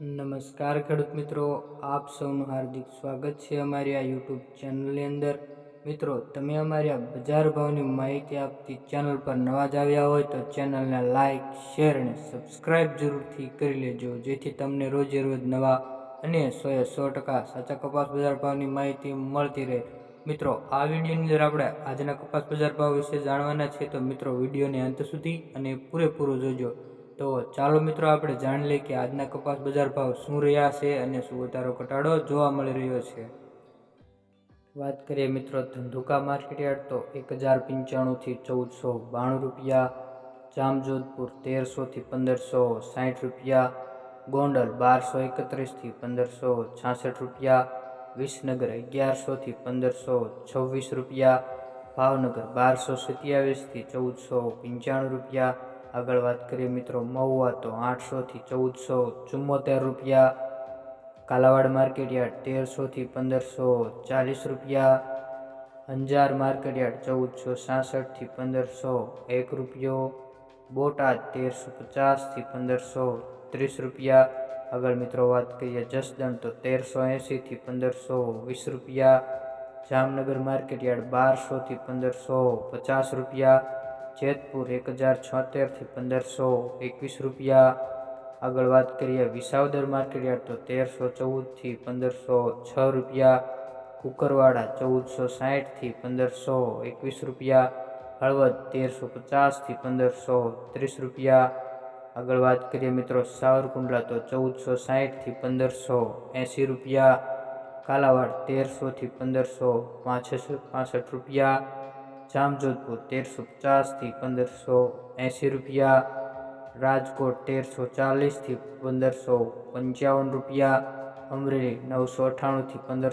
નમસ્કાર ખેડૂત મિત્રો, આપ સૌનું હાર્દિક સ્વાગત છે અમારી આ યુટ્યુબ ચેનલની અંદર. મિત્રો, તમે અમારી આ બજાર ભાવની માહિતી આપતી ચેનલ પર નવા જ આવ્યા હોય તો ચેનલને લાઇક શેર અને સબસ્ક્રાઈબ જરૂરથી કરી લેજો, જેથી તમને રોજે રોજ નવા અને સોએ સો ટકા સાચા કપાસ બજાર ભાવની માહિતી મળતી રહે. મિત્રો, આ વિડીયોની અંદર આપણે આજના કપાસ બજાર ભાવ વિશે જાણવાના છે, તો મિત્રો, વિડીયોને અંત સુધી અને પૂરેપૂરો જોજો. તો ચાલો મિત્રો, આપણે જાણી લઈએ કે આજના કપાસ બજાર ભાવ શું રહ્યા છે અને શું વધારો ઘટાડો જોવા મળી રહ્યો છે. વાત કરીએ મિત્રો, ધંધુકા માર્કેટયાર્ડ તો એક હજાર પંચાણુંથી ચૌદસો બાણું રૂપિયા, જામજોધપુર તેરસોથી પંદરસો સાઠ રૂપિયા, ગોંડલ બારસો એકત્રીસથી પંદરસો છાસઠ રૂપિયા, વિસનગર અગિયારસોથી પંદરસો છવ્વીસ રૂપિયા, ભાવનગર બારસો સત્યાવીસથી ચૌદસો પંચાણું રૂપિયા આગળ વાત કરીએ મિત્રો, મહુવા તો આઠસોથી ચૌદસો ચુમ્મોતેર રૂપિયા, કાલાવાડ માર્કેટયાર્ડ તેરસોથી પંદરસો ચાલીસ રૂપિયા, અંજાર માર્કેટયાર્ડ ચૌદસો સાસઠથી પંદરસો એક રૂપિયો, બોટાદ તેરસો પચાસથી પંદરસો ત્રીસ રૂપિયા, આગળ મિત્રો વાત કરીએ જસદણ તો તેરસો એંશીથી પંદરસો વીસ રૂપિયા, જામનગર માર્કેટયાર્ડ બારસોથી પંદરસો પચાસ રૂપિયા જેતપુર એક હજાર છોતેરથી પંદરસો એકવીસ રૂપિયા. આગળ વાત કરીએ વિસાવદર માર્કેટયાર્ડ તો તેરસો ચૌદથી પંદરસો છ રૂપિયા. કુકરવાડા ચૌદસો સાઠથી પંદરસો એકવીસ રૂપિયા. હળવદ તેરસો પચાસથી પંદરસો ત્રીસ રૂપિયા. આગળ વાત કરીએ મિત્રો સાવરકુંડલા તો ચૌદસો સાઠથી પંદરસો એંસી રૂપિયા. કાલાવાડ તેરસોથી પંદરસો પાસઠ રૂપિયા. જામજોધપુર તેરસો પચાસથી પંદરસો એંસી રૂપિયા, રાજકોટ તેરસો ચાલીસથી પંદરસો પંચાવન રૂપિયા, અમરેલી નવસો અઠ્ઠાણુંથી પંદરસો